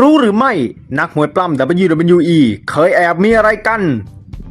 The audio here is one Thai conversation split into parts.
รู้หรือไม่นักมวยปล้ำ WWE เคยแอบมีอะไรกัน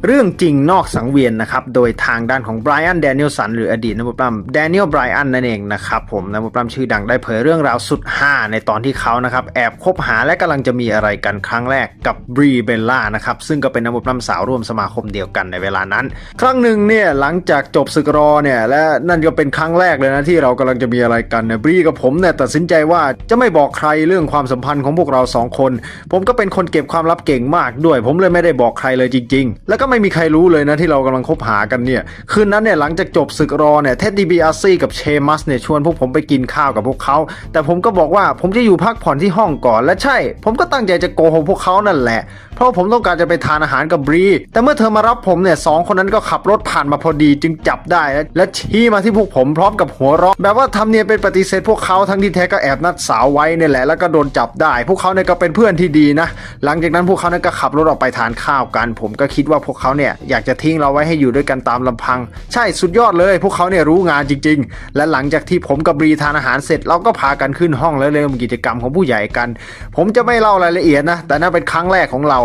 เรื่องจริงนอกสังเวียนนะครับ โดยทางด้านของไบรอันแดเนียลสันหรืออดีตนักมวยปล้ำแดเนียลไบรอันนั่นเองนะครับผมนักมวยปล้ำชื่อดังได้เผยเรื่องราวสุดห้าในตอนที่เขานะครับแอบคบหาและกำลังจะมีอะไรกันครั้งแรกกับบรีเบลล่านะครับซึ่งก็เป็นนักมวยปล้ำสาวร่วมสมาคมเดียวกันในเวลานั้น ครั้งหนึ่งเนี่ยหลังจากจบศึกรอเนี่ยและนั่นก็เป็นครั้งแรกเลยนะที่เรากำลังจะมีอะไรกันเนี่ยบรีกับผมเนี่ยตัดสินใจว่าจะไม่บอกใครเรื่องความสัมพันธ์ของพวกเราสองคน ผมก็เป็นคนเก็บความลับเก่งมากด้วย ผมเลยไม่ได้บอกใครเลยจริง ๆ แล้วก็ไม่มีใครรู้เลยนะที่เรากำลังคบหากันเนี่ย คืนนั้นเนี่ยหลังจากจบศึกรอเนี่ยเท็ดดี้บีอาร์ซีกับเชมัสเนี่ยชวนพวกผมไปกินข้าวกับพวกเขา แต่ผมก็บอกว่าผมจะอยู่พักผ่อนที่ห้องก่อน และใช่ ผมก็ตั้งใจจะโกหกพวกเขานั่นแหละ เพราะผมต้องการจะไปทานอาหารกับบรี แต่เมื่อเธอมารับผมเนี่ยสองคนนั้นก็ขับรถผ่านมาพอดีจึงจับได้ และและชี้มาที่พวกผมพร้อมกับหัวเราะแบบว่าทำเนียนเป็นปฏิเสธพวกเขาทั้งที่แท้ก็แอบนัดสาวไว้เนี่ยแหละแล้วก็โดนจับได้ พวกเขาเนี่ยก็เป็นเพื่อนที่ดีนะ หลังจากนั้นพวกเขาเนี่ยก็ขับรถออกไปทานข้าวกัน ผมก็คิดว่าพวกเขาเนี่ยอยากจะทิ้งเราไว้ให้อยู่ด้วยกันตามลำพัง ใช่สุดยอดเลย พวกเขาเนี่ยรู้งานจริง ๆ และหลังจากที่ผมกับบรีทานอาหารเสร็จเราก็พากันขึ้นห้องแล้วเริ่มกิจกรรมของผู้ใหญ่กัน ผมจะไม่เล่ารายละเอียดนะ แต่นั่นเป็นครั้งแรกของเรา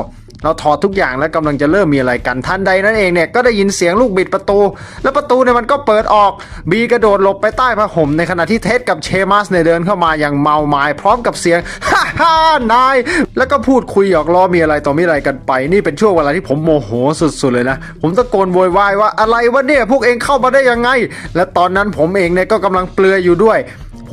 เราถอดทุกอย่างแล้วกำลังจะเริ่มมีอะไรกันทันใดนั่นเองเนี่ยก็ได้ยินเสียงลูกบิดประตู แล้วประตูเนี่ยมันก็เปิดออก บีกระโดดหลบไปใต้ผ้าห่มในขณะที่เท็ดกับเชมัสเนี่ยเดินเข้ามาอย่างเมาไม้พร้อมกับเสียงฮ่าฮ่านาย แล้วก็พูดคุยหยอกล้อมีอะไรต่อมีอะไรกันไป นี่เป็นช่วงเวลาที่ผมโมโหสุดๆเลยนะ ผมตะโกนโวยวายว่าอะไรวะเนี่ยพวกเองเข้ามาได้ยังไง และตอนนั้นผมเองเนี่ยก็กำลังเปลือยอยู่ด้วย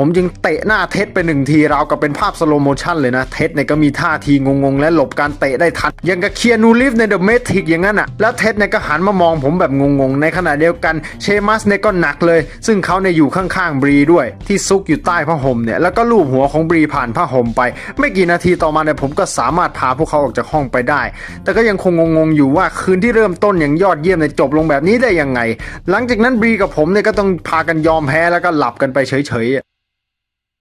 ผมจึงเตะหน้าเท็ดไปหนึ่งทีราวกับเป็นภาพสโลโมชันเลยนะ เท็ดเนี่ยก็มีท่าทีงงๆ และหลบการเตะได้ทัน ยังกับเคียนูลิฟในเดอะเมทิกอย่างนั้นอะ แล้วเท็ดเนี่ยก็หันมามองผมแบบงงๆ ในขณะเดียวกันเชมัสเนี่ยก็หนักเลย ซึ่งเขาเนี่ยอยู่ข้างๆบรีด้วย ที่ซุกอยู่ใต้ผ้าห่มเนี่ยแล้วก็ลูบหัวของบรีผ่านผ้าห่มไป ไม่กี่นาทีต่อมาเนี่ยผมก็สามารถพาพวกเขาออกจากห้องไปได้ แต่ก็ยังคงงงๆอยู่ว่าคืนที่เริ่มต้นอย่างยอดเยี่ยมเนี่ยจบลงแบบนี้ได้ยังไง หลังจากนั้นบรีกับผมเนี่ยก็ต้องพากันยอมแพ้แล้วก็หลับกันไปเฉยๆ